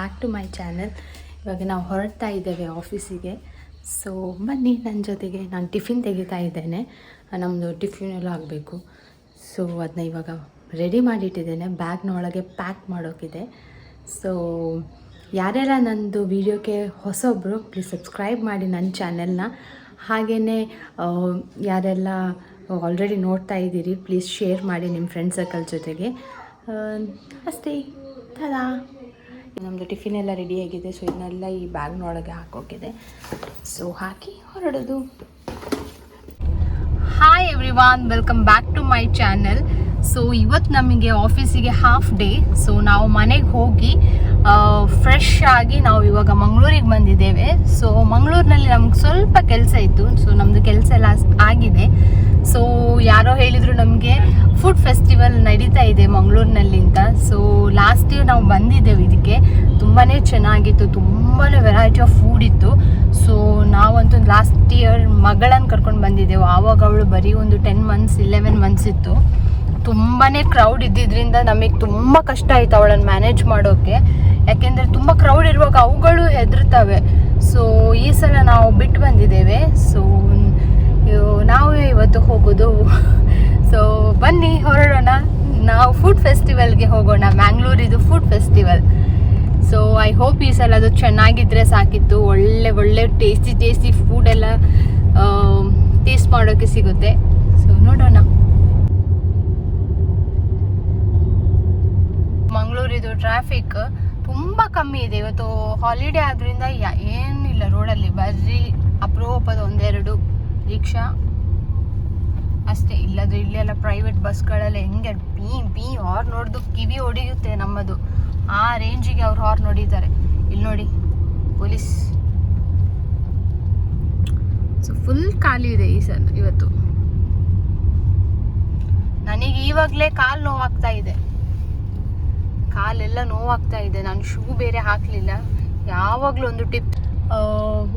Back to my channel ಇವಾಗ ನಾವು ಹೊರಡ್ತಾ ಇದ್ದೇವೆ ಆಫೀಸಿಗೆ ಸೊ ಬನ್ನಿ ನನ್ನ ಜೊತೆಗೆ, ನಾನು ಟಿಫಿನ್ ತೆಗಿತಾ ಇದ್ದೇನೆ. ನಮ್ಮದು ಟಿಫಿನ್ ಎಲ್ಲ ಆಗಬೇಕು. ಸೊ ಅದನ್ನ ಇವಾಗ ರೆಡಿ ಮಾಡಿಟ್ಟಿದ್ದೇನೆ. ಬ್ಯಾಗ್ನೊಳಗೆ ಪ್ಯಾಕ್ ಮಾಡೋಕ್ಕಿದೆ ಸೊ ಯಾರೆಲ್ಲ ನನ್ನದು ವೀಡಿಯೋಕ್ಕೆ ಹೊಸೊಬ್ಬರು ಪ್ಲೀಸ್ ಸಬ್ಸ್ಕ್ರೈಬ್ ಮಾಡಿ ನನ್ನ ಚಾನೆಲ್ನ ಹಾಗೆಯೇ ಯಾರೆಲ್ಲ ಆಲ್ರೆಡಿ ನೋಡ್ತಾ ಇದ್ದೀರಿ ಪ್ಲೀಸ್ ಶೇರ್ ಮಾಡಿ ನಿಮ್ಮ ಫ್ರೆಂಡ್ ಸರ್ಕಲ್ ಜೊತೆಗೆ. ಅಷ್ಟೇ. ತದಾ ನಮ್ಮದು ಟಿಫಿನ್ ಎಲ್ಲ ರೆಡಿಯಾಗಿದೆ ಸೊ ಇದನ್ನೆಲ್ಲ ಈ ಬ್ಯಾಗ್ನೊಳಗೆ ಹಾಕೋಕಿದೆ ಸೊ ಹಾಕಿ ಹೊರಡೋದು. Hi everyone welcome back to my channel so ಇವತ್ತು ನಮಗೆ ಆಫೀಸಿಗೆ ಹಾಫ್ ಡೇ ಸೊ ನಾವು ಮನೆಗೆ ಹೋಗಿ ಫ್ರೆಶ್ ಆಗಿ ನಾವು ಇವಾಗ ಮಂಗಳೂರಿಗೆ ಬಂದಿದ್ದೇವೆ. ಸೊ ಮಂಗಳೂರಿನಲ್ಲಿ ನಮ್ಗೆ ಸ್ವಲ್ಪ ಕೆಲಸ ಇತ್ತು. ಸೊ ನಮ್ಮದು ಕೆಲಸ ಎಲ್ಲ ಆಗಿದೆ. ಸೊ ಯಾರೋ ಹೇಳಿದರು ನಮಗೆ ಫುಡ್ ಫೆಸ್ಟಿವಲ್ ನಡೀತಾ ಇದೆ ಮಂಗಳೂರಿನಲ್ಲಿ ಅಂತ. ಸೊ ಲಾಸ್ಟ್ ಇಯರ್ ನಾವು ಬಂದಿದ್ದೇವೆ ಇದಕ್ಕೆ. ತುಂಬಾ ಚೆನ್ನಾಗಿತ್ತು ತುಂಬಾ ವೆರೈಟಿ ಆಫ್ ಫುಡ್ ಇತ್ತು. ಸೊ ನಾವಂತೂ ಲಾಸ್ಟ್ ಇಯರ್ ಮಗಳನ್ನು ಕರ್ಕೊಂಡು ಬಂದಿದ್ದೆವು. ಆವಾಗ ಅವಳು ಬರೀ ಒಂದು ಟೆನ್ ಮಂತ್ಸ್ ಇಲೆವೆನ್ ಮಂತ್ಸ್ ಇತ್ತು. ತುಂಬಾ ಕ್ರೌಡ್ ಇದ್ದಿದ್ದರಿಂದ ನಮಗೆ ತುಂಬ ಕಷ್ಟ ಆಯಿತು ಅವಳನ್ನು ಮ್ಯಾನೇಜ್ ಮಾಡೋಕ್ಕೆ ಯಾಕೆಂದರೆ ತುಂಬ ಕ್ರೌಡ್ ಇರುವಾಗ ಅವುಗಳು ಹೆದರ್ತವೆ ಸೊ ಈ ಸಲ ನಾವು ಬಿಟ್ಟು ಬಂದಿದ್ದೇವೆ. ಸೊ ನಾವೇ ಇವತ್ತು ಹೋಗೋದು. ಸೊ ಬನ್ನಿ, ಹೊರಡೋಣ. ನಾವು ಫುಡ್ ಫೆಸ್ಟಿವಲ್ಗೆ ಹೋಗೋಣ. ಮ್ಯಾಂಗ್ಳೂರಿದು food festival so I hope ಈ ಸಲ ಅದು ಚೆನ್ನಾಗಿದ್ದರೆ ಸಾಕಿತ್ತು. ಒಳ್ಳೆ ಒಳ್ಳೆ ಟೇಸ್ಟಿ ಟೇಸ್ಟಿ ಫುಡ್ ಎಲ್ಲ ಟೇಸ್ಟ್ ಮಾಡೋಕ್ಕೆ ಸಿಗುತ್ತೆ. ಸೊ ನೋಡೋಣ. ಮಂಗಳೂರಿದು ಟ್ರಾಫಿಕ್ ತುಂಬ ಕಮ್ಮಿ ಇದೆ. ಇವತ್ತು ಹಾಲಿಡೇ ಆದ್ರಿಂದ ಯಾ- ಏನಿಲ್ಲ ರೋಡಲ್ಲಿ ಬರ್ರಿ ಅಪರೂಪದ ಒಂದೆರಡು ರಿಕ್ಷಾ? ಅಷ್ಟೇ, ಇಲ್ಲದ್ರೆ ಇಲ್ಲೆಲ್ಲ ಪ್ರೈವೇಟ್ ಬಸ್ಗಳೆಲ್ಲ ಹೆಂಗೆ ಬೀ ಬೀ ಹಾರ್ ನೋಡ್ದು ಕಿವಿ ಹೊಡೆಯುತ್ತೆ ನಮ್ಮದು. ಆ ರೇಂಜಿಗೆ ಅವ್ರು ಹಾರ್ ನೋಡಿದ್ದಾರೆ ಇಲ್ಲಿ ನೋಡಿ, ಪೊಲೀಸ್. ಸೊ ಫುಲ್ ಖಾಲಿ ಇದೆ ಈ ಸರ್ ಇವತ್ತು. ನನಗೆ ಇವಾಗಲೇ ಕಾಲು ನೋವಾಗ್ತಾ ಇದೆ. ಕಾಲೆಲ್ಲ ನೋವಾಗ್ತಾ ಇದೆ. ನಾನು ಶೂ ಬೇರೆ ಹಾಕಲಿಲ್ಲ. ಯಾವಾಗಲೂ ಒಂದು ಟಿಪ್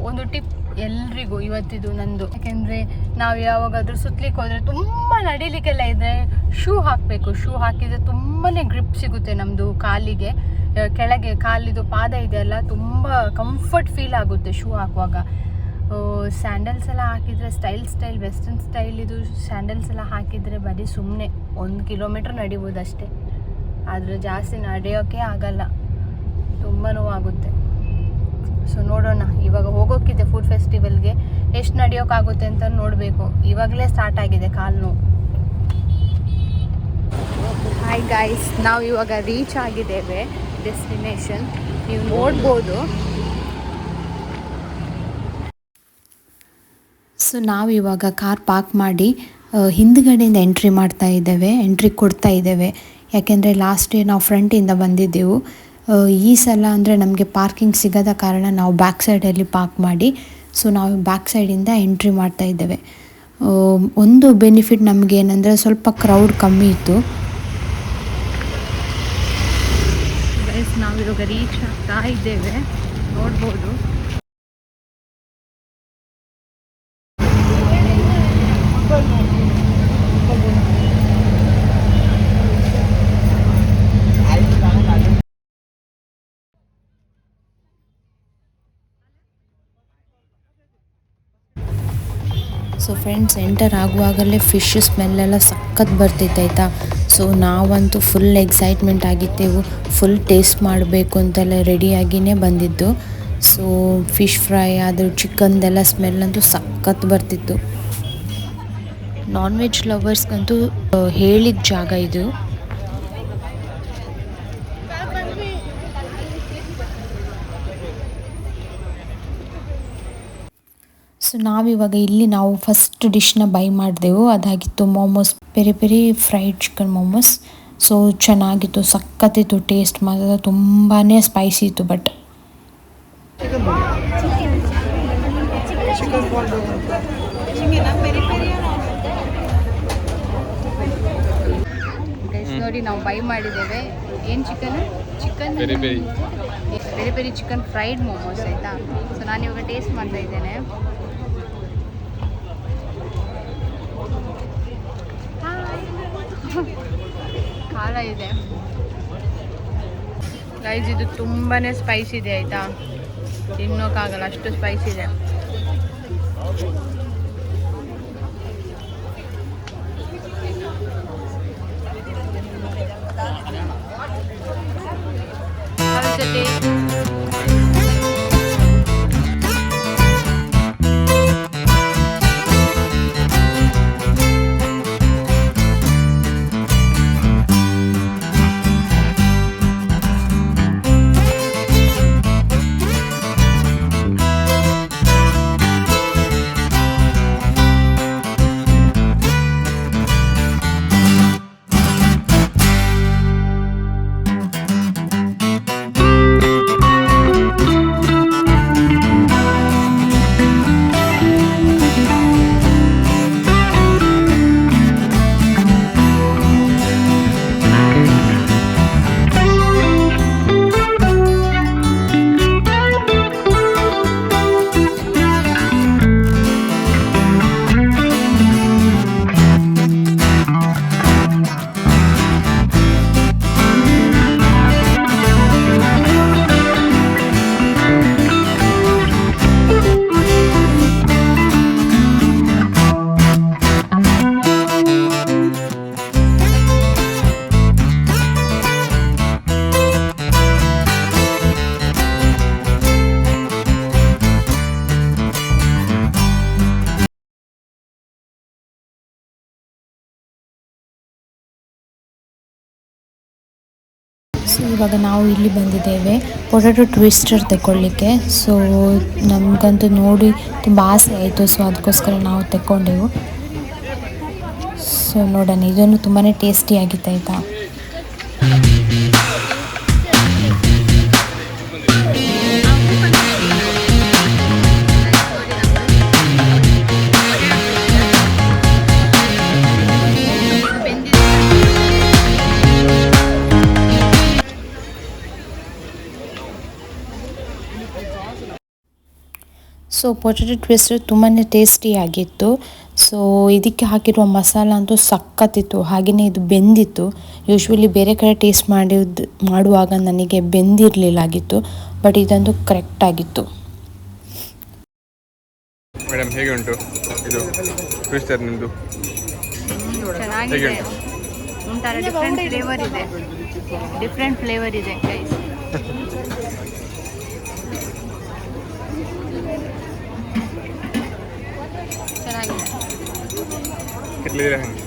ಒಂದು ಟಿಪ್ ಎಲ್ರಿಗೂ ಇವತ್ತಿದು ನಂದು. ಯಾಕೆಂದರೆ ನಾವು ಯಾವಾಗಾದ್ರೂ ಸುತ್ತಲಿಕ್ಕೆ ಹೋದರೆ ತುಂಬ ನಡಿಲಿಕ್ಕೆಲ್ಲ ಇದೆ ಶೂ ಹಾಕಬೇಕು. ಶೂ ಹಾಕಿದರೆ ತುಂಬಾ ಗ್ರಿಪ್ ಸಿಗುತ್ತೆ ನಮ್ಮದು ಕಾಲಿಗೆ. ಕೆಳಗೆ ಕಾಲಿದು ಪಾದ ಇದೆಯಲ್ಲ, ತುಂಬ ಕಂಫರ್ಟ್ ಫೀಲ್ ಆಗುತ್ತೆ ಶೂ ಹಾಕುವಾಗ. ಸ್ಯಾಂಡಲ್ಸ್ ಎಲ್ಲ ಹಾಕಿದರೆ ಸ್ಟೈಲ್ ಸ್ಟೈಲ್ ವೆಸ್ಟರ್ನ್ ಸ್ಟೈಲ್ ಇದು ಸ್ಯಾಂಡಲ್ಸ್ ಎಲ್ಲ ಹಾಕಿದರೆ ಬರೀ ಸುಮ್ಮನೆ ಒಂದು ಕಿಲೋಮೀಟ್ರ್ ನಡಿಬೋದು ಅಷ್ಟೇ ಆದರೆ ಜಾಸ್ತಿ ನಡೆಯೋಕೆ ಆಗಲ್ಲ. ತುಂಬ ನೋವಾಗುತ್ತೆ ಸೊ ನೋಡೋಣ. ಇವಾಗ ಹೋಗೋಕ್ಕಿದೆ ಫುಡ್ ಫೆಸ್ಟಿವಲ್ಗೆ ಎಷ್ಟು ನಡೆಯೋಕ್ಕಾಗುತ್ತೆ ಅಂತ ನೋಡಬೇಕು. ಇವಾಗಲೇ ಸ್ಟಾರ್ಟ್ ಆಗಿದೆ ಕಾಲು ನೋವು. ಹಾಯ್ ಗಾಯ್ಸ್ ನಾವು ಇವಾಗ ರೀಚ್ ಆಗಿದ್ದೇವೆ ಡೆಸ್ಟಿನೇಷನ್ ನೀವು ನೋಡ್ಬೋದು. ಸೊ ನಾವು ಇವಾಗ ಕಾರ್ ಪಾರ್ಕ್ ಮಾಡಿ ಹಿಂದ್ಗಡೆಯಿಂದ ಎಂಟ್ರಿ ಮಾಡ್ತಾ ಇದ್ದೇವೆ. ಎಂಟ್ರಿ ಕೊಡ್ತಾ ಇದ್ದೇವೆ. ಯಾಕೆಂದರೆ ಲಾಸ್ಟ್ ಡೇ ನಾವು ಫ್ರಂಟಿಂದ ಬಂದಿದ್ದೆವು. ಈ ಸಲ ಅಂದರೆ ನಮಗೆ ಪಾರ್ಕಿಂಗ್ ಸಿಗದ ಕಾರಣ ನಾವು ಬ್ಯಾಕ್ ಸೈಡಲ್ಲಿ ಪಾರ್ಕ್ ಮಾಡಿ ಸೊ ನಾವು ಬ್ಯಾಕ್ ಸೈಡಿಂದ ಎಂಟ್ರಿ ಮಾಡ್ತಾ ಇದ್ದೇವೆ. ಒಂದು ಬೆನಿಫಿಟ್ ನಮಗೆ ಏನಂದರೆ ಸ್ವಲ್ಪ ಕ್ರೌಡ್ ಕಮ್ಮಿ ಇತ್ತು. ನಾವಿವಾಗ ರೀಚ್ ಆಗ್ತಾ ಇದ್ದೇವೆ. ನೋಡ್ಬೋದು. ಸೊ ಫ್ರೆಂಡ್ಸ್ ಎಂಟರ್ ಆಗುವಾಗಲೇ ಫಿಶ್ ಸ್ಮೆಲ್ಲೆಲ್ಲ ಸಖತ್ ಆಯಿತಾ? ಸೊ ನಾವಂತೂ ಫುಲ್ ಎಕ್ಸೈಟ್ಮೆಂಟ್ ಆಗಿದ್ದೆವು ಫುಲ್ ಟೇಸ್ಟ್ ಮಾಡಬೇಕು ಅಂತೆಲ್ಲ ರೆಡಿಯಾಗಿಯೇ ಬಂದಿದ್ದು. ಸೊ ಫಿಶ್ ಫ್ರೈ ಅದು ಚಿಕನ್ದೆಲ್ಲ ಸ್ಮೆಲ್ ಅಂತೂ ಸಖತ್ ಬರ್ತಿತ್ತು. ನಾನ್ ವೆಜ್ ಲವರ್ಸ್ಗಂತೂ ಹೇಳಿದ ಜಾಗ ಇದು. ಸೊ ನಾವಿವಾಗ ಇಲ್ಲಿ ನಾವು ಫಸ್ಟ್ ಡಿಶ್ನ ಬೈ ಮಾಡಿದೆವು. ಅದಾಗಿತ್ತು momos peri peri fried chicken momos so ಚೆನ್ನಾಗಿತ್ತು ಸಖತ್ತಿತ್ತು ಟೇಸ್ಟ್ ಮಾತ್ರ ತುಂಬಾ ಸ್ಪೈಸಿ ಇತ್ತು ಬಟ್ ನೋಡಿ ನಾವು ಬೈ ಮಾಡಿದ್ದೇವೆ. ಏನು chicken chicken peri peri. Peri peri chicken fried momos ಆಯಿತಾ? ಸೊ ನಾನು ಇವಾಗ ಟೇಸ್ಟ್ ಮಾಡ್ತಾ ಇದ್ದೇನೆ. ಖಾರ ಇದೆ. ಗೈಸ್ ಇದು ತುಂಬಾನೇ ಸ್ಪೈಸ್ ಇದೆ ಆಯ್ತಾ? ತಿನ್ನೋಕ್ಕಾಗಲ್ಲ ಅಷ್ಟು ಸ್ಪೈಸ್ ಇದೆ. ಜೊತೆ ಇವಾಗ ನಾವು ಇಲ್ಲಿ ಬಂದಿದ್ದೇವೆ. ಪೊಟ್ಯಾಟೊ ಟ್ವಿಸ್ಟರ್ ತಗೊಳ್ಳಿಕ್ಕೆ ಸೊ ನಮಗಂತೂ ನೋಡಿ ತುಂಬ ಆಸೆ ಆಯಿತು. ಸೊ ಅದಕ್ಕೋಸ್ಕರ ನಾವು ತಗೊಂಡೆವು ಸೊ ನೋಡೋಣ. ಇದನ್ನು ತುಂಬಾ ಟೇಸ್ಟಿಯಾಗಿತ್ತು ಆಯಿತಾ? ಸೊ ಪೊಟೆಟೊ ಟ್ವಿಸ್ಟ್ ತುಂಬಾ ಟೇಸ್ಟಿಯಾಗಿತ್ತು ಸೊ ಇದಕ್ಕೆ ಹಾಕಿರುವ ಮಸಾಲ ಅಂತೂ ಸಖತ್ತಿತ್ತು ಹಾಗೆಯೇ ಇದು ಬೆಂದಿತ್ತು. ಯೂಶ್ವಲಿ ಬೇರೆ ಕಡೆ ಟೇಸ್ಟ್ ಮಾಡಿದ್ದು ಮಾಡುವಾಗ ನನಗೆ ಬೆಂದಿರಲಿಲ್ಲ ಆಗಿತ್ತು ಬಟ್ ಇದಂತೂ ಕರೆಕ್ಟಾಗಿತ್ತು ಮೇಡಮ್ ಹೇಗೆ ಉಂಟು? ಇದು ಟ್ವಿಸ್ಟರ್ ನಿಮ್ಮದು ಚೆನ್ನಾಗಿದೆ. ಹೇಗೆ ಒಂಥರ ಡಿಫ್ರೆಂಟ್ ಫ್ಲೇವರ್ ಇದೆ. ಡಿಫ್ರೆಂಟ್ ಫ್ಲೇವರ್ ಇದೆ ಗೈಸ್ ಚೆನ್ನಾಗಿದೆ ಕ್ಲಿಯರ್ ಹೆಂಗೆ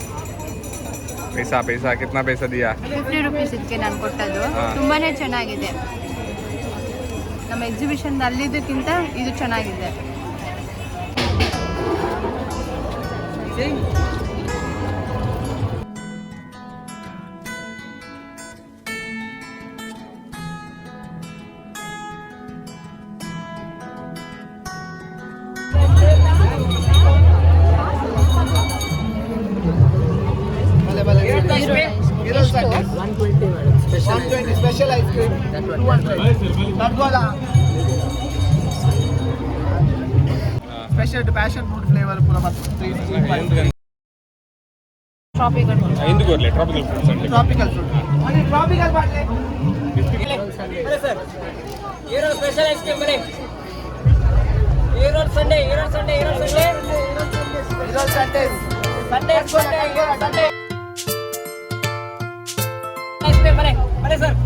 ಪೈಸಾ ಪೈಸಾ कितना पैसा दिया? ಫಿಫ್ಟಿ ರುಪೀಸ್ ಇದಕ್ಕೆ ನಾನು ಕೊಟ್ಟದ್ದು. ತುಂಬಾನೇ ಚೆನ್ನಾಗಿದೆ. ನಮ್ಮ ಎಕ್ಸಿಬಿಷನ್ ಅಲ್ಲಿದ್ದಕ್ಕಿಂತ ಇದು ಚೆನ್ನಾಗಿದೆ. ప్యాషన్ ఫుడ్ ఫ్లేవర్ ఎందుకు ట్రాపికల్ ఫ్రూట్స్ అంటే ట్రాపికల్ ఫ్రూట్ అది ట్రాపికల్ పాటలే సార్ ఈ రోజు స్పెషల్ ఐస్ క్రీమ్ మరి ఈ రోజు సండే ఈ రోజు సండే ఈ రోజు సండే ఈ రోజు Sunday Sunday Sunday Sunday ice cream మరి మరి సార్.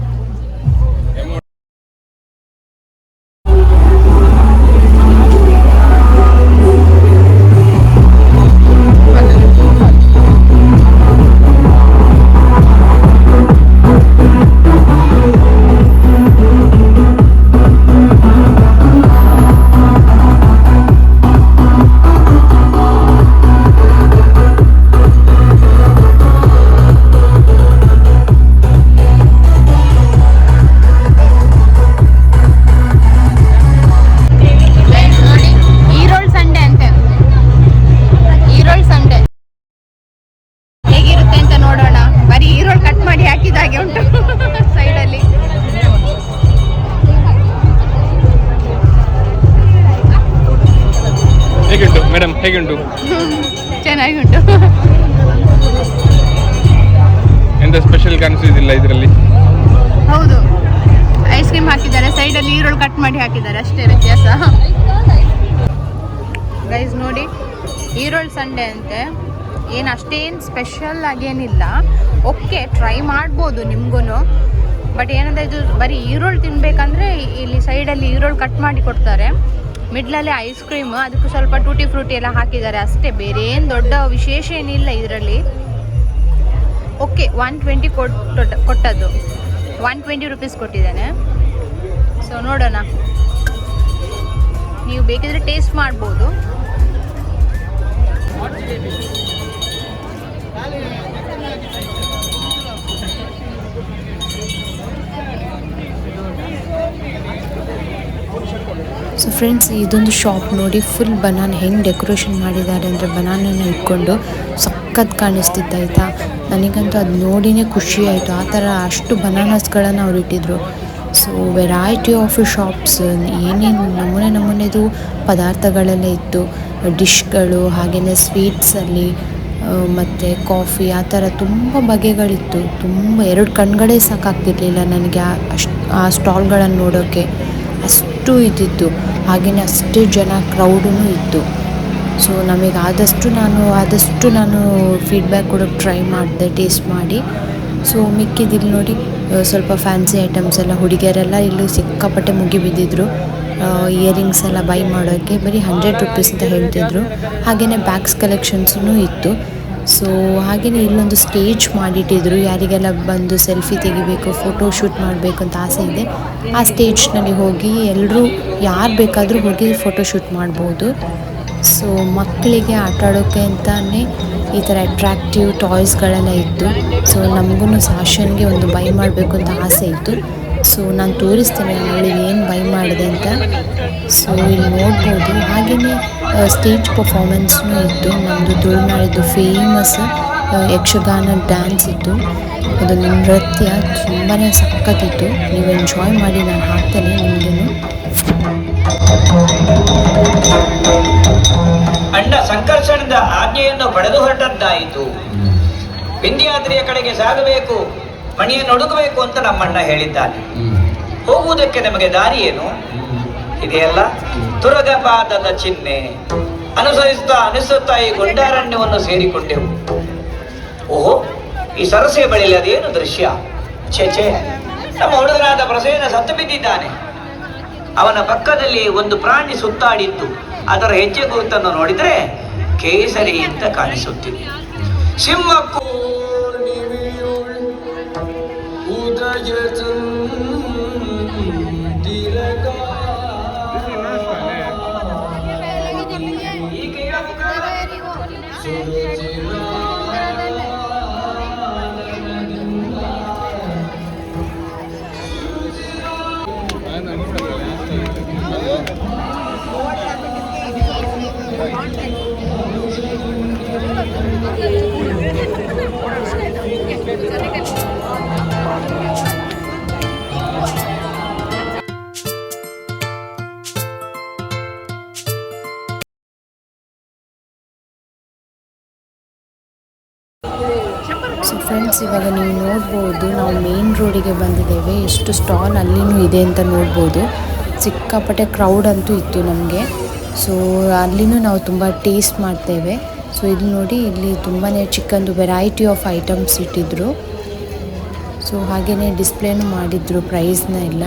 ಉಂಟು ಮೇಡಮ್ ಹೇಗೆ ಉಂಟು ಚೆನ್ನಾಗಿ ಉಂಟು ಎಂತ ಸ್ಪೆಷಲ್ ಕಾಣಿಸುವುದಿಲ್ಲ ಇದರಲ್ಲಿ? ಹೌದು. ಐಸ್ ಕ್ರೀಮ್ ಹಾಕಿದ್ದಾರೆ ಸೈಡಲ್ಲಿ ಈರುಳ್ಳಿ ಕಟ್ ಮಾಡಿ ಹಾಕಿದ್ದಾರೆ ಅಷ್ಟೇ ವ್ಯತ್ಯಾಸ. ಗೈಸ್ ನೋಡಿ ಈರುಳ್ಳಿ ಸಂಡೆ ಅಂತೆ. ಏನು ಅಷ್ಟೇನು ಸ್ಪೆಷಲ್ ಆಗೇನಿಲ್ಲ ಓಕೆ ಟ್ರೈ ಮಾಡ್ಬೋದು ನಿಮ್ಗೂ ಬಟ್ ಏನಂದ್ರೆ ಇದು ಬರೀ ಈರುಳ್ಳಿ ತಿನ್ಬೇಕಂದ್ರೆ ಇಲ್ಲಿ ಸೈಡಲ್ಲಿ ಈರುಳ್ಳಿ ಕಟ್ ಮಾಡಿ ಕೊಡ್ತಾರೆ. ಮಿಡ್ಲಲ್ಲಿ ಐಸ್ ಕ್ರೀಮ್ ಅದಕ್ಕೂ ಸ್ವಲ್ಪ ಟೂಟಿ ಫ್ರೂಟಿ ಎಲ್ಲ ಹಾಕಿದ್ದಾರೆ ಅಷ್ಟೇ. ಬೇರೆ ಏನು ದೊಡ್ಡ ವಿಶೇಷ ಏನಿಲ್ಲ ಇದರಲ್ಲಿ. ಓಕೆ ಒನ್ ಟ್ವೆಂಟಿ ಕೊಟ್ಟು ಕೊಟ್ಟದ್ದು. ಒನ್ ಟ್ವೆಂಟಿ ರುಪೀಸ್ ಕೊಟ್ಟಿದ್ದಾನೆ. ಸೊ ನೋಡೋಣ. ನೀವು ಬೇಕಿದ್ರೆ ಟೇಸ್ಟ್ ಮಾಡ್ಬೋದು. ಫ್ರೆಂಡ್ಸ್, ಇದೊಂದು ಶಾಪ್ ನೋಡಿ ಫುಲ್ ಬನಾನ ಹೆಂಗೆ ಡೆಕೋರೇಷನ್ ಮಾಡಿದ್ದಾರೆ ಅಂದರೆ ಬನಾನನ್ನು ಇಟ್ಕೊಂಡು ಸಖತ್ ಕಾಣಿಸ್ತಿತ್ತು, ಆಯಿತಾ? ನನಗಂತೂ ಅದು ನೋಡಿನೇ ಖುಷಿ ಆಯಿತು. ಆ ಥರ ಅಷ್ಟು ಬನಾನಸ್ಗಳನ್ನು ಅವ್ರು ಇಟ್ಟಿದ್ರು. ಸೊ ವೆರೈಟಿ ಆಫ್ ಶಾಪ್ಸ್ ಏನೇನು ನಮೂನೆ ನಮೂನೆದು ಪದಾರ್ಥಗಳೆಲ್ಲ ಇತ್ತು. ಡಿಶ್ಗಳು ಹಾಗೆಯೇ ಸ್ವೀಟ್ಸಲ್ಲಿ ಮತ್ತು ಕಾಫಿ ಆ ಥರ ತುಂಬ ಬಗೆಗಳಿತ್ತು. ತುಂಬ, ಎರಡು ಕಣ್ಗಳೇ ಸಾಕಾಗ್ತಿರ್ಲಿಲ್ಲ ನನಗೆ ಅಷ್ಟು, ಆ ಸ್ಟಾಲ್ಗಳನ್ನು ನೋಡೋಕ್ಕೆ ಅಷ್ಟು ಇದ್ದಿತ್ತು ಹಾಗೆಯೇ ಅಷ್ಟೇ ಜನ ಕ್ರೌಡೂ ಇತ್ತು. ಸೊ ನಮಗೆ ಆದಷ್ಟು ನಾನು ಆದಷ್ಟು ನಾನು ಫೀಡ್ಬ್ಯಾಕ್ ಕೊಡೋಕ್ಕೆ ಟ್ರೈ ಮಾಡಿದೆ ಟೇಸ್ಟ್ ಮಾಡಿ. ಸೊ ಮಿಕ್ಕಿದ್ದಿಲ್ಲಿ ನೋಡಿ ಸ್ವಲ್ಪ ಫ್ಯಾನ್ಸಿ ಐಟಮ್ಸ್ ಎಲ್ಲ ಹುಡುಗಿಯರೆಲ್ಲ ಇಲ್ಲಿ ಸಿಕ್ಕಾಪಟ್ಟೆ ಮುಗಿ ಬಿದ್ದಿದ್ರು. ಇಯರಿಂಗ್ಸ್ ಎಲ್ಲ ಬೈ ಮಾಡೋಕ್ಕೆ ಬರೀ ಹಂಡ್ರೆಡ್ ರುಪೀಸ್ ಅಂತ ಹೇಳ್ತಿದ್ರು. ಹಾಗೆಯೇ ಬ್ಯಾಗ್ಸ್ ಕಲೆಕ್ಷನ್ಸೂ ಇತ್ತು. ಸೊ ಹಾಗೆಯೇ ಇಲ್ಲೊಂದು ಸ್ಟೇಜ್ ಮಾಡಿಟ್ಟಿದ್ರು. ಯಾರಿಗೆಲ್ಲ ಬಂದು ಸೆಲ್ಫಿ ತೆಗಿಬೇಕು ಫೋಟೋ ಶೂಟ್ ಮಾಡಬೇಕು ಅಂತ ಆಸೆ ಇದೆ, ಆ ಸ್ಟೇಜ್ನಲ್ಲಿ ಹೋಗಿ ಎಲ್ಲರೂ ಯಾರು ಬೇಕಾದರೂ ಹೋಗಿ ಫೋಟೋ ಶೂಟ್ ಮಾಡ್ಬೋದು. ಸೊ ಮಕ್ಕಳಿಗೆ ಆಟ ಆಡೋಕ್ಕೆ ಅಂತಲೇ ಈ ಥರ ಅಟ್ರಾಕ್ಟಿವ್ ಟಾಯ್ಸ್ಗಳೆಲ್ಲ ಇತ್ತು. ಸೊ ನಮಗೂ ಸಾಶನ್ಗೆ ಒಂದು ಬೈ ಮಾಡಬೇಕು ಅಂತ ಆಸೆ ಇತ್ತು. ಸೊ ನಾನು ತೋರಿಸ್ತೇನೆ ಅವಳಿಗೆ ಏನು ಬೈ ಮಾಡಿದೆ ಅಂತ. ಸೊ ಇಲ್ಲಿ ನೋಡ್ಬೋದು. ಹಾಗೆಯೇ ಸ್ಟೇಜ್ ಪರ್ಫಾರ್ಮೆನ್ಸ್ನು ಇತ್ತು. ನಮ್ಮದು ತುಳುನಾಡಿದ್ದು ಫೇಮಸ್ ಯಕ್ಷಗಾನ ಡ್ಯಾನ್ಸ್ ಇತ್ತು. ಅದೊಂದು ನೃತ್ಯ ತುಂಬಾ ಸಖತ್ತಿತ್ತು. ನೀವು ಎಂಜಾಯ್ ಮಾಡಿ, ನಾನು ಹಾಕ್ತೇನೆ ನಿಮಗೆ ಅಣ್ಣ ಸಂಕರ್ಷಣದ ಆಜ್ಞೆಯನ್ನು ಪಡೆದು ಹೊರಟದ್ದಾಯಿತು. ವಿಂಧ್ಯಾದ್ರಿಯ ಕಡೆಗೆ ಸಾಗಬೇಕು, ಮಣಿಯನ್ನು ಹುಡುಕಬೇಕು ಅಂತ ನಮ್ಮಣ್ಣ ಹೇಳಿದ್ದಾನೆ. ಹೋಗುವುದಕ್ಕೆ ನಮಗೆ ದಾರಿ ಏನು ಇದೆಯಲ್ಲ ತುರಗಪಾದದ ಚಿಹ್ನೆ. ಅನುಸರಿಸುತ್ತಾ ಅನಿಸುತ್ತಾ ಈ ಗುಂಡಾರಣ್ಯವನ್ನು ಸೇರಿಕೊಂಡೆವು. ಓಹೋ, ಈ ಸರಸೆ ಬಳಿಯಲ್ಲಿ ಅದೇನು ದೃಶ್ಯ? ಛೇ ಛೇ. ನಮ್ಮ ಹುಡುಗನಾದ ಪ್ರಸೇನ ಸತ್ತು ಬಿದ್ದಿದ್ದಾನೆ. ಅವನ ಪಕ್ಕದಲ್ಲಿ ಒಂದು ಪ್ರಾಣಿ ಸುತ್ತಾಡಿತ್ತು ಅದರ ಹೆಜ್ಜೆ ಗುರುತನ್ನು ನೋಡಿದರೆ ಕೇಸರಿ ಅಂತ ಕಾಣಿಸುತ್ತಿದೆ. ಸಿಂಹಕ್ಕೂ ಇವಾಗ ನೀವು ನೋಡ್ಬೋದು, ನಾವು ಮೇನ್ ರೋಡಿಗೆ ಬಂದಿದ್ದೇವೆ. ಎಷ್ಟು ಸ್ಟಾಲ್ ಅಲ್ಲಿನೂ ಇದೆ ಅಂತ ನೋಡ್ಬೋದು. ಸಿಕ್ಕಾಪಟ್ಟೆ ಕ್ರೌಡ್ ಅಂತೂ ಇತ್ತು ನಮಗೆ. ಸೊ ಅಲ್ಲಿನೂ ನಾವು ತುಂಬ ಟೇಸ್ಟ್ ಮಾಡ್ತೇವೆ. ಸೊ ಇಲ್ಲಿ ನೋಡಿ, ಇಲ್ಲಿ ತುಂಬಾ ಚಿಕ್ಕಂದು ವೆರೈಟಿ ಆಫ್ ಐಟಮ್ಸ್ ಇಟ್ಟಿದ್ರು. ಸೊ ಹಾಗೆಯೇ ಡಿಸ್ಪ್ಲೇನು ಮಾಡಿದ್ರು ಪ್ರೈಸ್ನ ಎಲ್ಲ.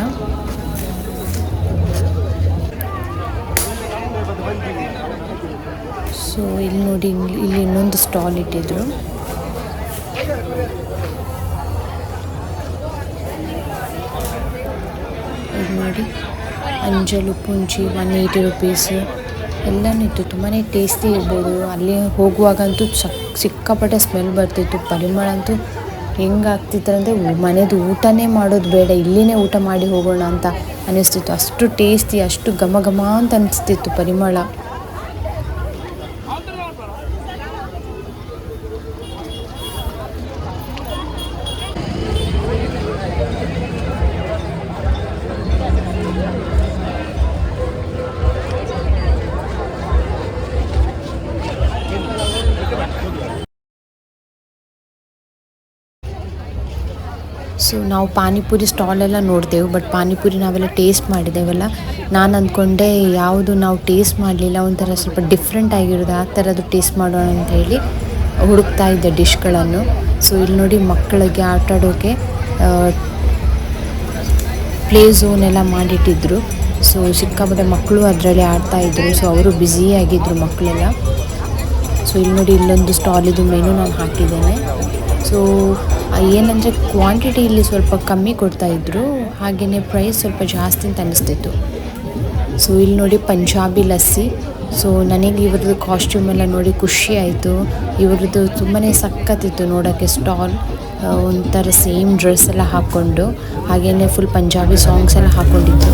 ಸೊ ಇಲ್ಲಿ ನೋಡಿ, ಇಲ್ಲಿ ಇನ್ನೊಂದು ಸ್ಟಾಲ್ ಇಟ್ಟಿದ್ರು. ನೋಡಿ ಅಂಜಲು ಪುಂಜಿ ಒನ್ ಏಯ್ಟಿ ರುಪೀಸು ಎಲ್ಲನೂ ಇತ್ತು. ತುಂಬಾ ಟೇಸ್ಟಿ ಇರ್ಬೋದು. ಅಲ್ಲಿ ಹೋಗುವಾಗಂತೂ ಸಕ್, ಸಿಕ್ಕಾಪಟ್ಟೆ ಸ್ಮೆಲ್ ಬರ್ತಿತ್ತು. ಪರಿಮಳ ಅಂತೂ ಹೆಂಗಾಗ್ತಿತ್ತಂದರೆ ಮನೆದು ಊಟನೇ ಮಾಡೋದು ಬೇಡ. ಇಲ್ಲಿನೇ ಊಟ ಮಾಡಿ ಹೋಗೋಣ ಅಂತ ಅನ್ನಿಸ್ತಿತ್ತು ಅಷ್ಟು ಟೇಸ್ಟಿ ಅಷ್ಟು ಘಮ ಘಮ ಅಂತ ಅನಿಸ್ತಿತ್ತು ಪರಿಮಳ. ಸೊ ನಾವು ಪಾನಿಪುರಿ ಸ್ಟಾಲೆಲ್ಲ ನೋಡಿದೆವು ಬಟ್ ಪಾನಿಪುರಿ ನಾವೆಲ್ಲ ಟೇಸ್ಟ್ ಮಾಡಿದ್ದೇವಲ್ಲ ನಾನು ಅಂದ್ಕೊಂಡೆ ಯಾವುದು ನಾವು ಟೇಸ್ಟ್ ಮಾಡಲಿಲ್ಲ, ಒಂಥರ ಸ್ವಲ್ಪ ಡಿಫ್ರೆಂಟ್ ಆಗಿರೋದು, ಆ ಥರದ್ದು ಟೇಸ್ಟ್ ಮಾಡೋಣ ಅಂತ ಹೇಳಿ ಹುಡುಕ್ತಾ ಇದ್ದೆ ಡಿಶ್ಗಳನ್ನು ಸೊ ಇಲ್ಲಿ ನೋಡಿ ಮಕ್ಕಳಿಗೆ ಆಟ ಆಡೋಕ್ಕೆ ಪ್ಲೇ ಝೋನ್ ಎಲ್ಲ ಮಾಡಿಟ್ಟಿದ್ರು. ಸೊ ಸಿಕ್ಕಾಪಟ್ಟೆ ಮಕ್ಕಳು ಅದರಲ್ಲಿ ಆಡ್ತಾ ಇದ್ರು ಸೊ ಅವರು ಬ್ಯುಸಿಯಾಗಿದ್ದರು ಮಕ್ಕಳೆಲ್ಲ. ಸೊ ಇಲ್ಲಿ ನೋಡಿ ಇಲ್ಲೊಂದು ಸ್ಟಾಲಿದು ಮೆನು ನಾನು ಹಾಕಿದ್ದೇನೆ. ಸೊ ಏನಂದರೆ ಕ್ವಾಂಟಿಟಿ ಇಲ್ಲಿ ಸ್ವಲ್ಪ ಕಮ್ಮಿ ಕೊಡ್ತಾ ಇದ್ದರು ಹಾಗೆಯೇ ಪ್ರೈಸ್ ಸ್ವಲ್ಪ ಜಾಸ್ತಿ ಅಂತ ಅನ್ನಿಸ್ತಿತ್ತು ಸೊ ಇಲ್ಲಿ ನೋಡಿ ಪಂಜಾಬಿ ಲಸ್ಸಿ ಸೊ ನನಗೆ ಇವ್ರದ್ದು ಕಾಸ್ಟ್ಯೂಮ್ ಎಲ್ಲ ನೋಡಿ ಖುಷಿ ಆಯಿತು. ಇವ್ರದ್ದು ತುಂಬಾ ಸಖತ್ತಿತ್ತು ನೋಡೋಕ್ಕೆ ಸ್ಟಾಲ್ ಒಂಥರ ಸೇಮ್ ಡ್ರೆಸ್ ಎಲ್ಲ ಹಾಕ್ಕೊಂಡು ಹಾಗೆಯೇ ಫುಲ್ ಪಂಜಾಬಿ ಸಾಂಗ್ಸ್ ಎಲ್ಲ ಹಾಕ್ಕೊಂಡಿದ್ರು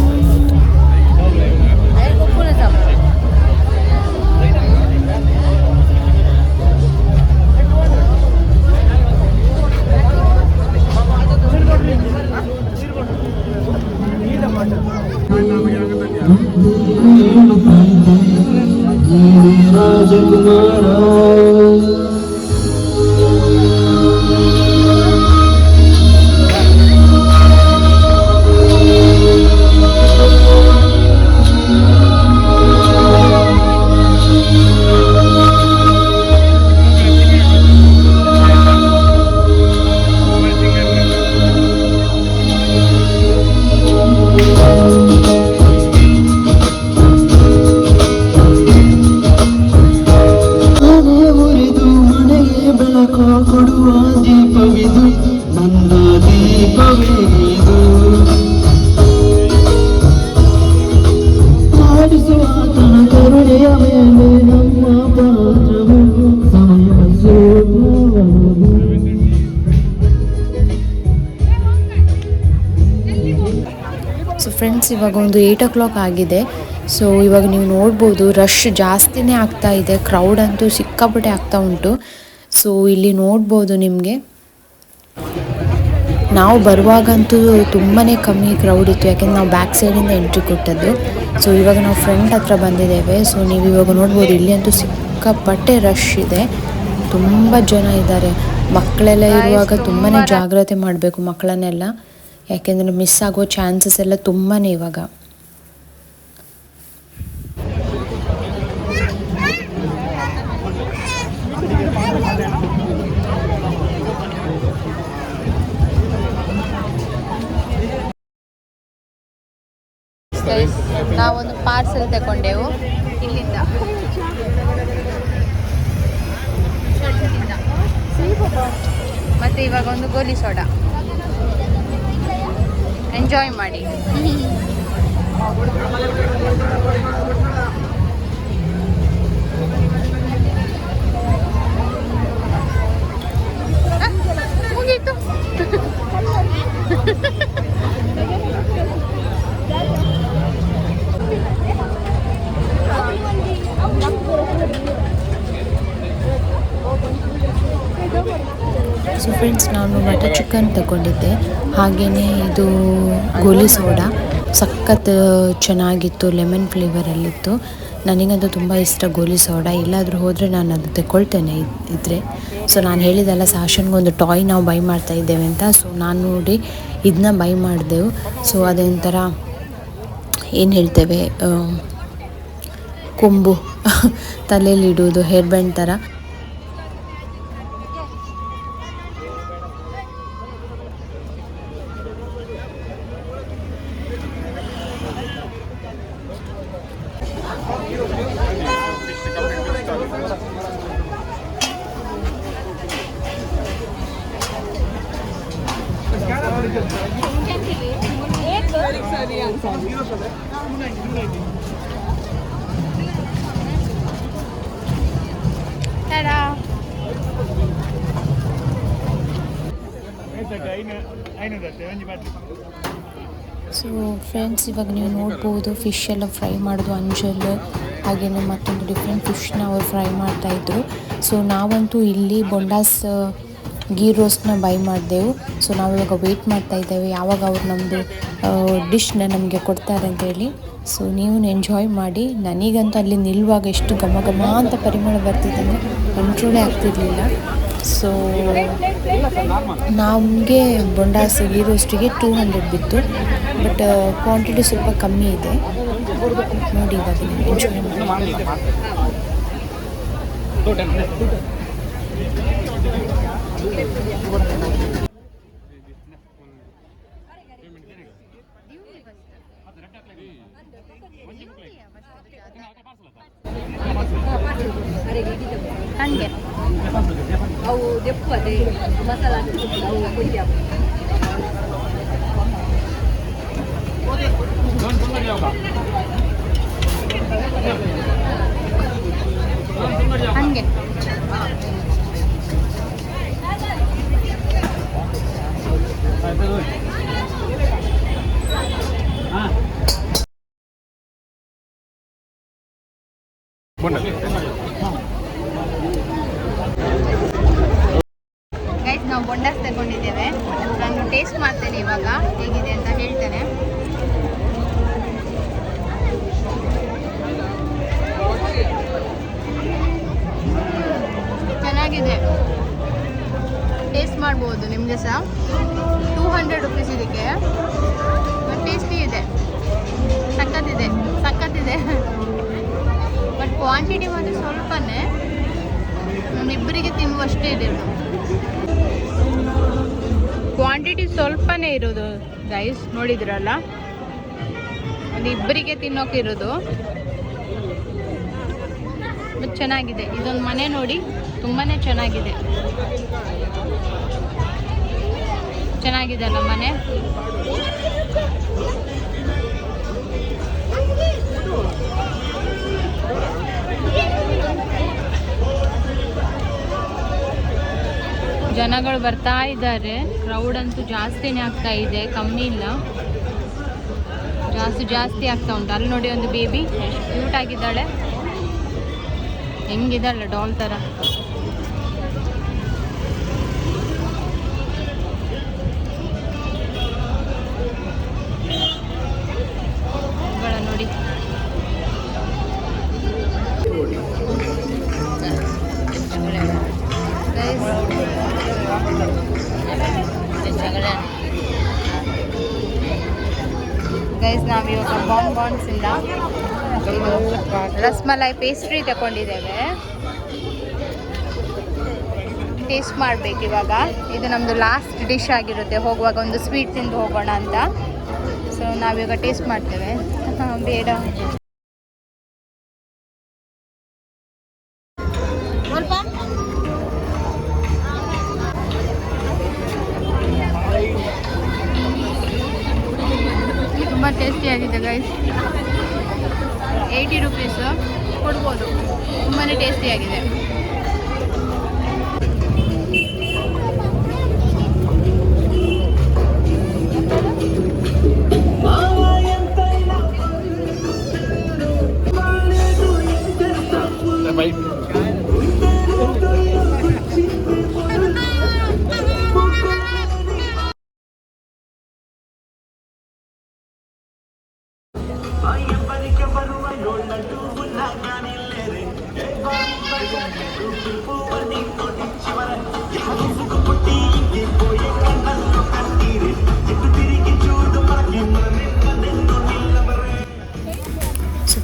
ಒಂದು ಏಯ್ಟ್ ಓ ಕ್ಲಾಕ್ ಆಗಿದೆ. ಸೊ ಇವಾಗ ನೀವು ನೋಡ್ಬೋದು ರಶ್ ಜಾಸ್ತಿನೇ ಆಗ್ತಾ ಇದೆ. ಕ್ರೌಡ್ ಅಂತೂ ಸಿಕ್ಕಾಪಟ್ಟೆ ಆಗ್ತಾ ಉಂಟು. ಸೊ ಇಲ್ಲಿ ನೋಡ್ಬೋದು ನಿಮಗೆ. ನಾವು ಬರುವಾಗಂತೂ ತುಂಬಾ ಕಮ್ಮಿ ಕ್ರೌಡ್ ಇತ್ತು. ಯಾಕೆಂದ್ರೆ ನಾವು ಬ್ಯಾಕ್ ಸೈಡಿಂದ ಎಂಟ್ರಿ ಕೊಟ್ಟದ್ದು. ಸೊ ಇವಾಗ ನಾವು ಫ್ರಂಟ್ ಹತ್ರ ಬಂದಿದ್ದೇವೆ. ಸೊ ನೀವು ಇವಾಗ ನೋಡ್ಬೋದು ಇಲ್ಲಿ ಅಂತೂ ಸಿಕ್ಕಾಪಟ್ಟೆ ರಶ್ ಇದೆ. ತುಂಬ ಜನ ಇದ್ದಾರೆ. ಮಕ್ಕಳೆಲ್ಲ ಇರುವಾಗ ತುಂಬಾ ಜಾಗ್ರತೆ ಮಾಡಬೇಕು ಮಕ್ಕಳನ್ನೆಲ್ಲ. ಯಾಕೆಂದರೆ ಮಿಸ್ ಆಗೋ ಚಾನ್ಸಸ್ ಎಲ್ಲ ತುಂಬಾ ಇವಾಗ. ನಾವೊಂದು ಪಾರ್ಸೆಲ್ ತಗೊಂಡೆವು. ಇಲ್ಲಿಂದ. ಮತ್ತೆ ಇವಾಗ ಒಂದು ಗೋಲಿ ಸೋಡಾ. ಎಂಜಾಯ್ ಮಾಡಿ. ಮುಗೀತು. ಸೊ ಫ್ರೆಂಡ್ಸ್ ನಾನು ಬಟರ್ ಚಿಕನ್ ತಗೊಂಡಿದ್ದೆ. ಹಾಗೆಯೇ ಇದು ಗೋಲಿ ಸೋಡಾ. ಸಖತ್ ಚೆನ್ನಾಗಿತ್ತು ಲೆಮನ್ ಫ್ಲೇವರಲ್ಲಿತ್ತು ನನಗಂತೂ ತುಂಬ ಇಷ್ಟ ಗೋಲಿ ಸೋಡಾ. ಎಲ್ಲಾದರೂ ಹೋದರೆ ನಾನು ಅದು ತಗೊಳ್ತೇನೆ ಇದ್- ಇದ್ರೆ. ಸೊ ನಾನು ಹೇಳಿದಲ್ಲ ಸಾಶನ್ಗೊಂದು ಟಾಯ್ ನಾವು ಬೈ ಮಾಡ್ತಾ ಇದ್ದೇವೆ ಅಂತ. ಸೊ ನಾನು ನೋಡಿ ಇದನ್ನ ಬೈ ಮಾಡಿದೆವು. ಸೊ ಅದೊಂಥರ ಏನು ಹೇಳ್ತೇವೆ ಕೊಂಬು. ತಲೆಯಲ್ಲಿ ಇಡುವುದು ಹೇರ್ ಬ್ಯಾಂಡ್ ಥರ ಇವಾಗ ನೀವು ನೋಡ್ಬೋದು ಫಿಶ್ ಎಲ್ಲ ಫ್ರೈ ಮಾಡೋದು ಅಂಜಲ್ ಹಾಗೆಯೇ ಮತ್ತೊಂದು ಡಿಫ್ರೆಂಟ್ ಫಿಶ್ನ ಅವ್ರು ಫ್ರೈ ಮಾಡ್ತಾಯಿದ್ರು ಸೊ ನಾವಂತೂ ಇಲ್ಲಿ ಬೊಂಡಾಸ್ ಗೀ ರೋಸ್ಟ್ನ ಬೈ ಮಾಡಿದೆವು. ಸೊ ನಾವಿವಾಗ ವೆಯ್ಟ್ ಮಾಡ್ತಾ ಇದ್ದೇವೆ. ಯಾವಾಗ ಅವ್ರು ನಮ್ಮದು ಡಿಶ್ನ ನಮಗೆ ಕೊಡ್ತಾರೆ ಅಂತೇಳಿ ಸೊ ನೀವು ಎಂಜಾಯ್ ಮಾಡಿ. ನನಗಂತೂ ಅಲ್ಲಿ ನಿಲ್ಲುವಾಗ ಎಷ್ಟು ಘಮ ಘಮ ಅಂತ ಪರಿಮಳ ಬರ್ತಿದೆ ಅಂದರೆ ಕಂಟ್ರೋಲೇ ಆಗ್ತಿರ್ಲಿಲ್ಲ. ಸೊ ನಮಗೆ ಬೊಂಡಾಸ್ ಗೀ ರೋಸ್ಟಿಗೆ ಟೂ ಹಂಡ್ರೆಡ್ ಬಿತ್ತು ಬಟ್ ಕ್ವಾಂಟಿಟಿ ಸ್ವಲ್ಪ ಕಮ್ಮಿ ಇದೆ. ನೋಡಿ ಇವಾಗ ಎಂಜಾಯ್ ಮಾಡಿ ಹಂಗೆ ಅವು ದೆಪ್ಪು ಅದೇ ಮಸಾಲ ಅವು ಕೊಯ್ಯ ಹಂಗೆ ಗೈಸ್ ಗೈಸ್ ನೋಡಿದ್ರಲ್ಲ? ಒಂದು ಇಬ್ಬರಿಗೆ ತಿನ್ನೋಕಿರೋದು ಚೆನ್ನಾಗಿದೆ. ಇದೊಂದು ಮನೆ ನೋಡಿ ತುಂಬಾ ಚೆನ್ನಾಗಿದೆ. ಚೆನ್ನಾಗಿದೆ ಅಲ್ಲ ಮನೆ? ಜನಗಳು ಬರ್ತಾ ಇದ್ದಾರೆ. ಕ್ರೌಡ್ ಅಂತೂ ಜಾಸ್ತಿನೇ ಆಗ್ತಾ ಇದೆ. ಕಮ್ಮಿ ಇಲ್ಲ. ಜಾಸ್ತಿ ಜಾಸ್ತಿ ಆಗ್ತಾ ಉಂಟು. ಅಲ್ಲಿ ನೋಡಿ ಒಂದು ಬೇಬಿ ಕ್ಯೂಟ್ ಆಗಿದ್ದಾಳೆ. ಹೆಂಗಿದ್ದಾಳೆ ಡಾಲ್ ಥರ ಗೈಸ್ ನಾವಿವಾಗ ಬಾಂಬ್ ಬಾನ್ಸ್ ಇದು ರಸ್ಮಲೈ ಪೇಸ್ಟ್ರಿ ತಗೊಂಡಿದ್ದೇವೆ. ಟೇಸ್ಟ್ ಮಾಡ್ಬೇಕು ಇವಾಗ. ಇದು ನಮ್ಮದು ಲಾಸ್ಟ್ ಡಿಶ್ ಆಗಿರುತ್ತೆ. ಹೋಗುವಾಗ ಒಂದು ಸ್ವೀಟ್ ತಿಂದು ಹೋಗೋಣ ಅಂತ. ಸೊ ನಾವಿವಾಗ ಟೇಸ್ಟ್ ಮಾಡ್ತೇವೆ. ಬೇಡ.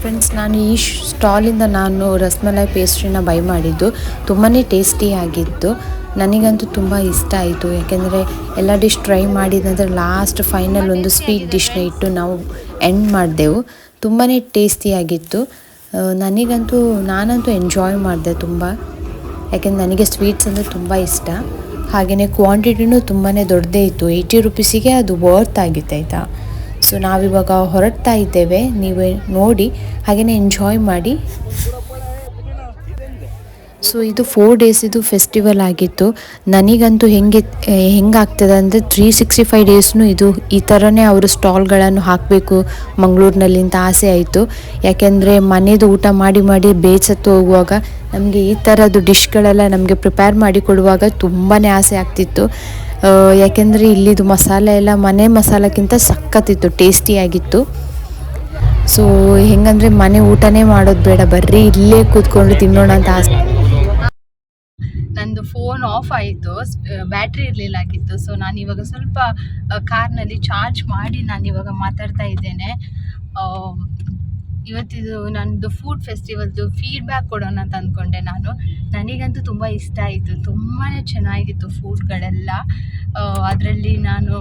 ಫ್ರೆಂಡ್ಸ್ ನಾನು ಈ ಸ್ಟಾಲಿಂದ ನಾನು ರಸ್ಮಲೈ ಪೇಸ್ಟ್ರಿನ ಬೈ ಮಾಡಿದ್ದು. ತುಂಬಾ ಟೇಸ್ಟಿಯಾಗಿತ್ತು ನನಗಂತೂ ತುಂಬ ಇಷ್ಟ ಆಯಿತು. ಯಾಕೆಂದರೆ ಎಲ್ಲ ಡಿಶ್ ಟ್ರೈ ಮಾಡಿದ ನಂತರ ಲಾಸ್ಟ್ ಫೈನಲ್ ಒಂದು ಸ್ವೀಟ್ ಡಿಶ್ನ ಇಟ್ಟು ನಾವು ಎಂಡ್ ಮಾಡಿದೆವು. ತುಂಬಾ ಟೇಸ್ಟಿಯಾಗಿತ್ತು ನನಗಂತೂ, ನಾನಂತೂ ಎಂಜಾಯ್ ಮಾಡಿದೆ ತುಂಬ. ಯಾಕೆಂದರೆ ನನಗೆ ಸ್ವೀಟ್ಸ್ ಅಂದರೆ ತುಂಬ ಇಷ್ಟ. ಹಾಗೆಯೇ ಕ್ವಾಂಟಿಟಿನೂ ತುಂಬಾ ದೊಡ್ಡದೇ ಇತ್ತು. ಏಯ್ಟಿ ರುಪೀಸಿಗೆ ಅದು ವರ್ತ್ ಆಗಿತ್ತು ಆಯಿತಾ? ಸೊ ನಾವಿವಾಗ ಹೊರಡ್ತಾ ಇದ್ದೇವೆ. ನೀವು ನೋಡಿ ಹಾಗೆಯೇ ಎಂಜಾಯ್ ಮಾಡಿ. ಸೊ ಇದು ಫೋರ್ ಡೇಸಿದು ಫೆಸ್ಟಿವಲ್ ಆಗಿತ್ತು. ನನಗಂತೂ ಹೆಂಗೆ ಹೆಂಗಾಗ್ತದೆ ಅಂದರೆ ತ್ರೀ ಸಿಕ್ಸ್ಟಿ ಫೈವ್ ಡೇಸ್ನು ಇದು ಈ ಥರನೇ ಅವರು ಸ್ಟಾಲ್ಗಳನ್ನು ಹಾಕಬೇಕು ಮಂಗಳೂರಿನಲ್ಲಿ ಅಂತ ಆಸೆ ಆಯಿತು. ಯಾಕೆಂದರೆ ಮನೆದು ಊಟ ಮಾಡಿ ಮಾಡಿ ಬೇಸತ್ತು ಹೋಗುವಾಗ ನಮಗೆ ಈ ಥರದ್ದು ಡಿಶ್ಗಳೆಲ್ಲ ನಮಗೆ ಪ್ರಿಪೇರ್ ಮಾಡಿ ಕೊಡುವಾಗ ತುಂಬಾ ಆಸೆ ಆಗ್ತಿತ್ತು. ಯಾಕೆಂದರೆ ಇಲ್ಲಿದು ಮಸಾಲೆ ಎಲ್ಲ ಮನೆ ಮಸಾಲಕ್ಕಿಂತ ಸಖತ್ತಿತ್ತು ಟೇಸ್ಟಿಯಾಗಿತ್ತು ಸೊ ಹೆಂಗಂದರೆ ಮನೆ ಊಟನೇ ಮಾಡೋದು ಬೇಡ, ಬರ್ರಿ ಇಲ್ಲೇ ಕೂತ್ಕೊಂಡು ತಿನ್ನೋಣ ಅಂತ ಆಸೆ ನಂದು ಫೋನ್ ಆಫ್ ಆಯಿತು ಬ್ಯಾಟ್ರಿ ಇರಲಿಲ್ಲ ಆಗಿತ್ತು ಸೊ ನಾನು ಇವಾಗ ಸ್ವಲ್ಪ ಕಾರ್ನಲ್ಲಿ ಚಾರ್ಜ್ ಮಾಡಿ ನಾನು ಇವಾಗ ಮಾತಾಡ್ತಾ ಇದ್ದೇನೆ. ಇವತ್ತಿದು ನನ್ನದು ಫುಡ್ ಫೆಸ್ಟಿವಲ್ದು ಫೀಡ್ಬ್ಯಾಕ್ ಕೊಡೋಣ ಅಂತ ಅಂದ್ಕೊಂಡೆ ನಾನು. ನನಗಂತೂ ತುಂಬ ಇಷ್ಟ ಆಯಿತು. ತುಂಬಾ ಚೆನ್ನಾಗಿತ್ತು ಫುಡ್ಗಳೆಲ್ಲ ಅದರಲ್ಲಿ ನಾನು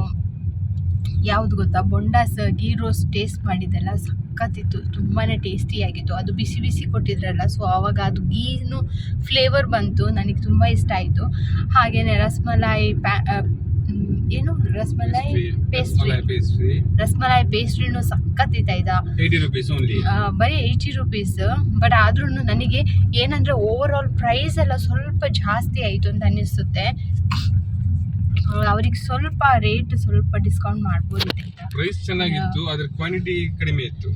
ಯಾವುದು ಗೊತ್ತಾ? ಬೊಂಡಾಸ್ ಗೀ ರೋಸ್ ಟೇಸ್ಟ್ ಮಾಡಿದ್ದೆಲ್ಲ ಸಖತ್ತಿತ್ತು. ತುಂಬಾ ಟೇಸ್ಟಿಯಾಗಿತ್ತು ಅದು ಬಿಸಿ ಬಿಸಿ ಕೊಟ್ಟಿದ್ರಲ್ಲ ಸೊ ಆವಾಗ ಅದು ಗೀನು ಫ್ಲೇವರ್ ಬಂತು. ನನಗೆ ತುಂಬ ಇಷ್ಟ ಆಯಿತು. ಹಾಗೆಯೇ ರಸ್ಮಲಾಯಿ, ಪ್ಯಾ ಏನು? ರಸ್ಮಲೈ ಪೇಸ್ಟ್ರಿ ಪೇಸ್ಟ್ರಿ ರಸ್ಮಲಾಯಿ ಪೇಸ್ಟ್ರಿನೂ ಸಖತ್ತಿತ್ತಾಯ್ತಾ ಏಯ್ಟಿ ರುಪೀಸ್ ಓನ್ಲಿ ಆ, ಬರೀ ಏಯ್ಟಿ ರುಪೀಸ್ ಬಟ್ ಆದ್ರೂ ನನಗೆ ಏನಂದರೆ ಓವರ್ ಆಲ್ ಪ್ರೈಸ್ ಎಲ್ಲ ಸ್ವಲ್ಪ ಜಾಸ್ತಿ ಆಯಿತು ಅಂತ ಅನ್ನಿಸುತ್ತೆ ಅವ್ರಿಗೆ ಸ್ವಲ್ಪ ರೇಟ್ ಸ್ವಲ್ಪ ಡಿಸ್ಕೌಂಟ್ ಮಾಡ್ಬೋದಿತ್ತು ಪ್ರೈಸ್ ಚೆನ್ನಾಗಿತ್ತು ಅದ್ರ ಕ್ವಾಂಟಿಟಿ ಕಡಿಮೆ ಇತ್ತು.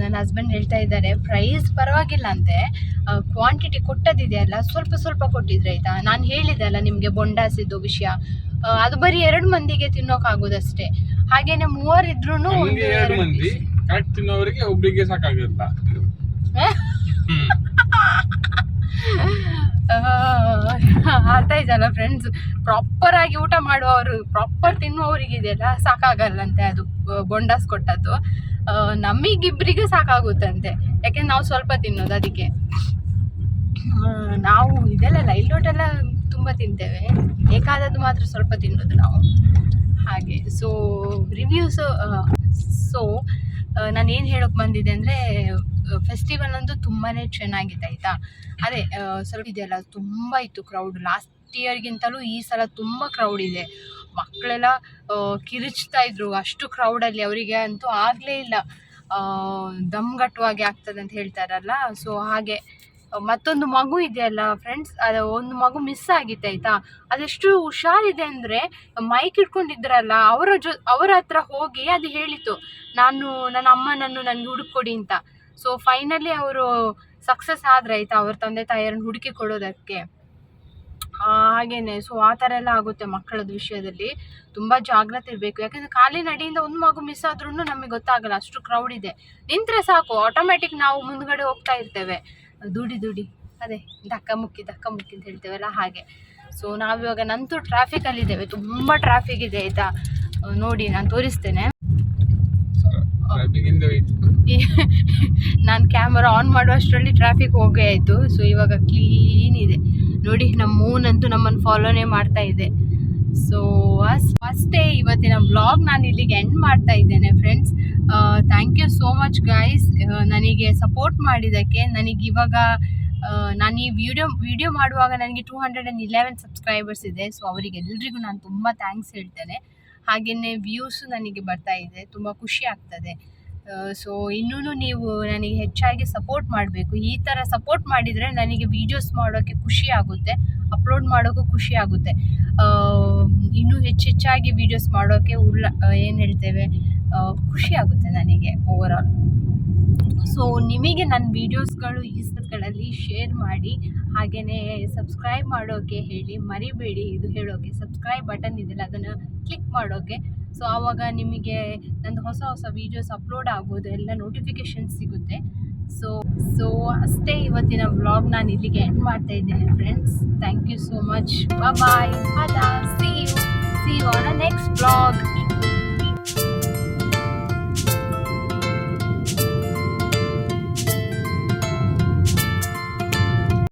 ನನ್ನ ಹಸ್ಬೆಂಡ್ ಹೇಳ್ತಾ ಇದ್ದಾರೆ ಪ್ರೈಸ್ ಪರವಾಗಿಲ್ಲ ಅಂತೆ ಕ್ವಾಂಟಿಟಿ ಕೊಟ್ಟದಿದೆಯಲ್ಲ ಸ್ವಲ್ಪ ಸ್ವಲ್ಪ ಕೊಟ್ಟಿದ್ರೆ ಆಯ್ತಾ? ನಾನು ಹೇಳಿದೆ ಅಲ್ಲ ನಿಮಗೆ ಬೊಂಡಾಸಿದ್ದು ವಿಷಯ. ಅದು ಬರೀ ಎರಡು ಮಂದಿಗೆ ತಿನ್ನೋಕ್ಕಾಗೋದಷ್ಟೇ ಹಾಗೇನೆ ಮೂವರಿದ್ರು ಒಂದು ಎರಡು ಮಂದಿ ತಿನ್ನೋರಿಗೆ ಅರ್ಥ ಆಯ್ತಲ್ಲ ಫ್ರೆಂಡ್ಸ್ ಪ್ರಾಪರ್ ಆಗಿ ಊಟ ಮಾಡುವವರು ಪ್ರಾಪರ್ ತಿನ್ನುವವರಿಗೆ ಇದೆಯಲ್ಲ ಸಾಕಾಗಲ್ಲಂತೆ ಅದು ಬೊಂಡಾಸ್ ಕೊಟ್ಟದ್ದು. ನಮಗಿಬ್ಬರಿಗೆ ಸಾಕಾಗುತ್ತಂತೆ. ಯಾಕೆಂದ್ರೆ ನಾವು ಸ್ವಲ್ಪ ತಿನ್ನೋದು ಅದಕ್ಕೆ. ನಾವು ಇದೆಲ್ಲ ಲೈಲೋಟೆಲ್ಲ ತುಂಬ ತಿಂತೇವೆ. ಬೇಕಾದದ್ದು ಮಾತ್ರ ಸ್ವಲ್ಪ ತಿನ್ನೋದು ನಾವು. ಹಾಗೆ ಸೊ ರಿವ್ಯೂಸು ಸೊ ನಾನು ಏನು ಹೇಳೋಕೆ ಬಂದಿದೆ ಅಂದರೆ ಫೆಸ್ಟಿವಲ್ ಅಂತೂ ತುಂಬಾ ಚೆನ್ನಾಗಿದೆ, ಆಯಿತಾ? ಅದೇ ಸ್ವಲ್ಪ ಇದೆಯಲ್ಲ, ತುಂಬ ಇತ್ತು ಕ್ರೌಡ್ ಲಾಸ್ಟ್ ಇಯರ್ಗಿಂತಲೂ ಈ ಸಲ ತುಂಬ ಕ್ರೌಡ್ ಇದೆ. ಮಕ್ಕಳೆಲ್ಲ ಕಿರಿಚ್ತಾ ಇದ್ರು. ಅಷ್ಟು ಕ್ರೌಡಲ್ಲಿ ಅವರಿಗೆ ಅಂತೂ ಆಗಲೇ ಇಲ್ಲ. ದಮ್ಗಟ್ಟುವಾಗಿ ಆಗ್ತದೆ ಅಂತ ಹೇಳ್ತಾರಲ್ಲ ಸೊ ಹಾಗೆ, ಮತ್ತೊಂದು ಮಗು ಇದೆಯಲ್ಲ ಫ್ರೆಂಡ್ಸ್ ಅದು ಒಂದು ಮಗು ಮಿಸ್ ಆಗಿತ್ತು, ಆಯಿತಾ? ಅದೆಷ್ಟು ಹುಷಾರಿದೆ ಅಂದರೆ ಮೈಕ್ ಇಟ್ಕೊಂಡಿದ್ರಲ್ಲ ಅವರ ಜೊ, ಅವರ ಹತ್ರ ಹೋಗಿ ಅದು ಹೇಳಿತು. ನಾನು, ನನ್ನ ಅಮ್ಮನನ್ನು ನನಗೆ ಹುಡುಕೊಡಿ ಅಂತ. ಸೊ ಫೈನಲಿ ಅವರು ಸಕ್ಸಸ್ ಆದ್ರೆ ಆಯಿತಾ ಅವ್ರ ತಂದೆ ತಾಯಿಯರನ್ನು ಹುಡುಕಿ ಕೊಡೋದಕ್ಕೆ. ಹಾಗೇನೆ. ಸೊ ಆ ಥರ ಎಲ್ಲ ಆಗುತ್ತೆ ಮಕ್ಕಳದ ವಿಷಯದಲ್ಲಿ. ತುಂಬ ಜಾಗ್ರತೆ ಇರಬೇಕು. ಯಾಕಂದ್ರೆ ಖಾಲಿ ನಡಿಯಿಂದ ಒಂದು ಮಗು ಮಿಸ್ ಆದ್ರೂ ನಮಗೆ ಗೊತ್ತಾಗಲ್ಲ. ಅಷ್ಟು ಕ್ರೌಡ್ ಇದೆ. ನಿಂತರೆ ಸಾಕು. ಆಟೋಮ್ಯಾಟಿಕ್ ನಾವು ಮುಂದ್ಗಡೆ ಹೋಗ್ತಾ ಇರ್ತೇವೆ. ದುಡಿ ದುಡಿ. ಅದೇ ಧಕ್ಕ ಮುಕ್ಕಿ ಧಕ್ಕ ಮುಕ್ಕಿ ಅಂತ ಹೇಳ್ತೇವಲ್ಲ ಹಾಗೆ. ಸೊ ನಾವಿವಾಗ ನಂತೂ ಟ್ರಾಫಿಕಲ್ಲಿದ್ದೇವೆ ತುಂಬ ಟ್ರಾಫಿಕ್ ಇದೆ, ಆಯಿತಾ? ನೋಡಿ, ನಾನು ತೋರಿಸ್ತೇನೆ. ಟ್ರಾಫಿಕ್. ನಾನು ಕ್ಯಾಮರಾ ಆನ್ ಮಾಡುವಷ್ಟರಲ್ಲಿ ಟ್ರಾಫಿಕ್ ಹೋಗೇ ಆಯಿತು. ಸೊ ಇವಾಗ ಕ್ಲೀನ್ ಇದೆ. ನೋಡಿ ನಮ್ಮ ಮೂನ್ ಅಂತೂ ನಮ್ಮನ್ನು ಫಾಲೋನೇ ಮಾಡ್ತಾ ಇದೆ. ಸೊ ಅಷ್ಟೇ ಇವತ್ತಿನ ವ್ಲಾಗ್ ನಾನು ಇಲ್ಲಿಗೆ ಎಂಡ್ ಮಾಡ್ತಾ ಇದ್ದೇನೆ friends thank you so much guys ನನಗೆ ಸಪೋರ್ಟ್ ಮಾಡಿದ್ದಕ್ಕೆ, ನನಗೆ ಇವಾಗ ನಾನು ಈ ವಿಡಿಯೋ ವಿಡಿಯೋ ಮಾಡುವಾಗ ನನಗೆ two hundred and eleven subscribers ಇದೆ. ಸೊ ಅವರಿಗೆಲ್ಲರಿಗೂ ನಾನು ತುಂಬ ಥ್ಯಾಂಕ್ಸ್ ಹೇಳ್ತೇನೆ. ಹಾಗೆಯೇ ವ್ಯೂಸು ನನಗೆ ಬರ್ತಾ ಇದೆ, ತುಂಬ ಖುಷಿ ಆಗ್ತದೆ. ಸೊ ಇನ್ನೂ ನೀವು ನನಗೆ ಹೆಚ್ಚಾಗಿ ಸಪೋರ್ಟ್ ಮಾಡಬೇಕು. ಈ ಥರ ಸಪೋರ್ಟ್ ಮಾಡಿದರೆ ನನಗೆ ವೀಡಿಯೋಸ್ ಮಾಡೋಕ್ಕೆ ಖುಷಿ ಆಗುತ್ತೆ ಅಪ್ಲೋಡ್ ಮಾಡೋಕ್ಕೂ ಖುಷಿ ಆಗುತ್ತೆ. ಇನ್ನೂ ಹೆಚ್ಚೆಚ್ಚಾಗಿ ವೀಡಿಯೋಸ್ ಮಾಡೋಕ್ಕೆ ಉಳ್ಳ ಏನು ಹೇಳ್ತೇವೆ ಖುಷಿ ಆಗುತ್ತೆ ನನಗೆ ಓವರಾಲ್ ಸೊ ನಿಮಗೆ ನನ್ನ ವೀಡಿಯೋಸ್ಗಳು ಇಷ್ಟಗಳಲ್ಲಿ ಶೇರ್ ಮಾಡಿ ಹಾಗೆಯೇ ಸಬ್ಸ್ಕ್ರೈಬ್ ಮಾಡೋಕ್ಕೆ ಹೇಳಿ, ಮರಿಬೇಡಿ ಇದು ಹೇಳೋಕ್ಕೆ ಸಬ್ಸ್ಕ್ರೈಬ್ ಬಟನ್ ಇದೆಯಲ್ಲ ಅದನ್ನು ಕ್ಲಿಕ್ ಮಾಡೋಕ್ಕೆ ಸೊ ಆವಾಗ ನಿಮಗೆ ನಂದು ಹೊಸ ಹೊಸ ವೀಡಿಯೋಸ್ ಅಪ್ಲೋಡ್ ಆಗೋದು, ಎಲ್ಲ ನೋಟಿಫಿಕೇಷನ್ ಸಿಗುತ್ತೆ. ಸೊ ಸೊ ಅಷ್ಟೇ ಇವತ್ತಿನ ವ್ಲಾಗ್ ನಾನು ಇಲ್ಲಿಗೆ ಎಂಡ್ ಮಾಡ್ತಾ ಇದ್ದೇನೆ friends thank you so much bye bye see you see you on next vlog